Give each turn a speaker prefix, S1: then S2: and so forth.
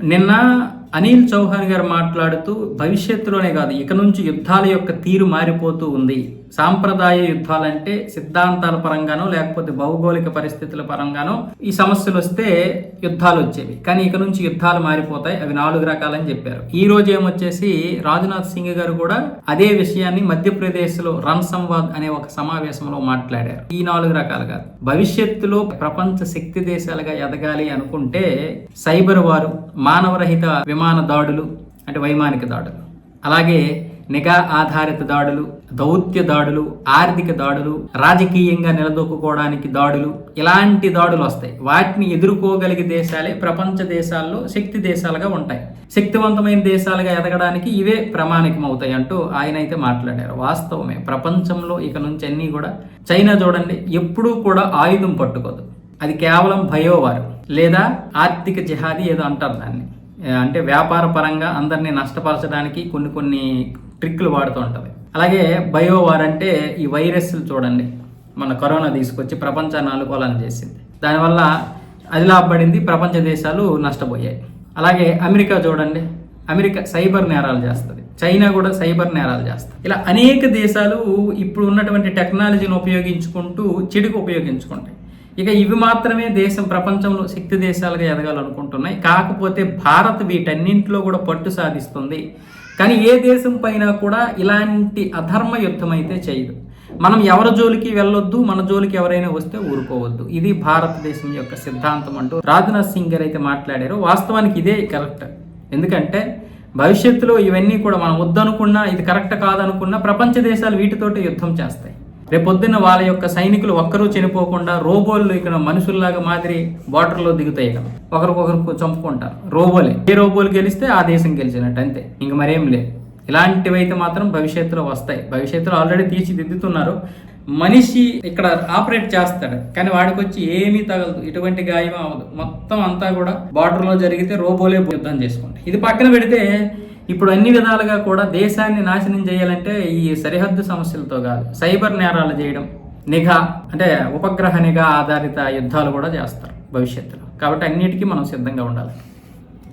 S1: నిన్న అనిల్ చౌహాన్ గారు మాట్లాడుతూ భవిష్యత్తులోనే కాదు ఇక నుంచి యుద్ధాల యొక్క తీరు మారిపోతూ ఉంది. సాంప్రదాయ యుద్ధాలంటే సిద్ధాంతాల పరంగానో లేకపోతే భౌగోళిక పరిస్థితుల పరంగానో ఈ సమస్యలు వస్తే యుద్ధాలు వచ్చేవి. కానీ ఇక నుంచి యుద్ధాలు మారిపోతాయి. అవి నాలుగు రకాలని చెప్పారు. ఈ రోజు ఏమొచ్చేసి రాజ్నాథ్ సింగ్ గారు కూడా అదే విషయాన్ని మధ్యప్రదేశ్లో రన్ సంవాద్ అనే ఒక సమావేశంలో మాట్లాడారు. ఈ నాలుగు రకాలుగా భవిష్యత్తులో ప్రపంచ శక్తి దేశాలుగా ఎదగాలి అనుకుంటే సైబర్ వారు మానవరహిత విమాన దాడులు అంటే వైమానిక దాడులు. అలాగే నిఘా ఆధారిత దాడులు దౌత్య దాడులు ఆర్థిక దాడులు రాజకీయంగా నిలదొక్కుకోవడానికి దాడులు ఇలాంటి దాడులు వస్తాయి. వాటిని ఎదుర్కోగలిగే దేశాలే ప్రపంచ దేశాల్లో శక్తి దేశాలుగా ఉంటాయి. శక్తివంతమైన దేశాలుగా ఎదగడానికి ఇవే ప్రామాణికం అవుతాయి అంటూ ఆయన అయితే మాట్లాడారు. వాస్తవమే ప్రపంచంలో ఇక నుంచి అన్నీ కూడా చైనా చూడండి ఎప్పుడూ కూడా ఆయుధం పట్టుకోదు. అది కేవలం భయోవారు లేదా ఆర్థిక జిహాది ఏదో అంటారు దాన్ని. అంటే వ్యాపార పరంగా అందరినీ నష్టపరచడానికి కొన్ని కొన్ని ట్రిక్లు వాడుతూ ఉంటుంది అలాగే బయోవార్ అంటే ఈ వైరస్లు చూడండి. మన కరోనా తీసుకొచ్చి ప్రపంచాన్ని అనుకూలం చేసింది. దానివల్ల అది లాభపడింది ప్రపంచ దేశాలు నష్టపోయాయి. అలాగే అమెరికా చూడండి. అమెరికా సైబర్ నేరాలు చేస్తుంది. చైనా కూడా సైబర్ నేరాలు చేస్తుంది. ఇలా అనేక దేశాలు ఇప్పుడు ఉన్నటువంటి టెక్నాలజీని ఉపయోగించుకుంటూ చెడుకు ఉపయోగించుకుంటాయి. ఇక ఇవి మాత్రమే దేశం ప్రపంచంలో శక్తి దేశాలుగా ఎదగాలనుకుంటున్నాయి. కాకపోతే భారత్ వీటన్నింటిలో కూడా పట్టు సాధిస్తుంది. కానీ ఏ దేశం పైన కూడా ఇలాంటి అధర్మ యుద్ధం అయితే చేయదు. మనం ఎవరి జోలికి వెళ్ళొద్దు మన జోలికి ఎవరైనా వస్తే ఊరుకోవద్దు. ఇది భారతదేశం యొక్క సిద్ధాంతం అంటూ రాజ్నాథ్ సింగ్ గారు అయితే మాట్లాడారు. వాస్తవానికి ఇదే కరెక్ట్. ఎందుకంటే భవిష్యత్తులో ఇవన్నీ కూడా మనం వద్దనుకున్నా ఇది కరెక్ట్ కాదనుకున్నా ప్రపంచ దేశాలు వీటితోటి యుద్ధం చేస్తాయి. రేపొద్దున వాళ్ళ యొక్క సైనికులు ఒక్కరూ చనిపోకుండా రోబోలు ఇక్కడ మనుషుల్లాగా మాదిరి బార్డర్లో దిగుతాయి ఇక్కడ ఒకరికొకరు చంపుకుంటారు. రోబోలే. ఏ రోబోలు గెలిస్తే ఆ దేశం గెలిచినట్టు అంతే. ఇంక మరేం లేదు. ఇలాంటివైతే మాత్రం భవిష్యత్తులో వస్తాయి. భవిష్యత్తులో ఆల్రెడీ తీర్చిదిద్దుతున్నారు. మనిషి ఇక్కడ ఆపరేట్ చేస్తాడు. కానీ వాడికి వచ్చి ఏమీ తగలదు. ఇటువంటి గాయం అవ్వదు. మొత్తం అంతా కూడా బార్డర్లో జరిగితే రోబోలే యుద్ధం చేసుకుంటాయి. ఇది పక్కన పెడితే ఇప్పుడు అన్ని విధాలుగా కూడా దేశాన్ని నాశనం చేయాలంటే ఈ సరిహద్దు సమస్యలతో కాదు సైబర్ నేరాలు చేయడం నిఘా అంటే ఉపగ్రహ నిఘా ఆధారిత యుద్ధాలు కూడా చేస్తారు భవిష్యత్తులో. కాబట్టి అన్నిటికీ మనం సిద్ధంగా ఉండాలి.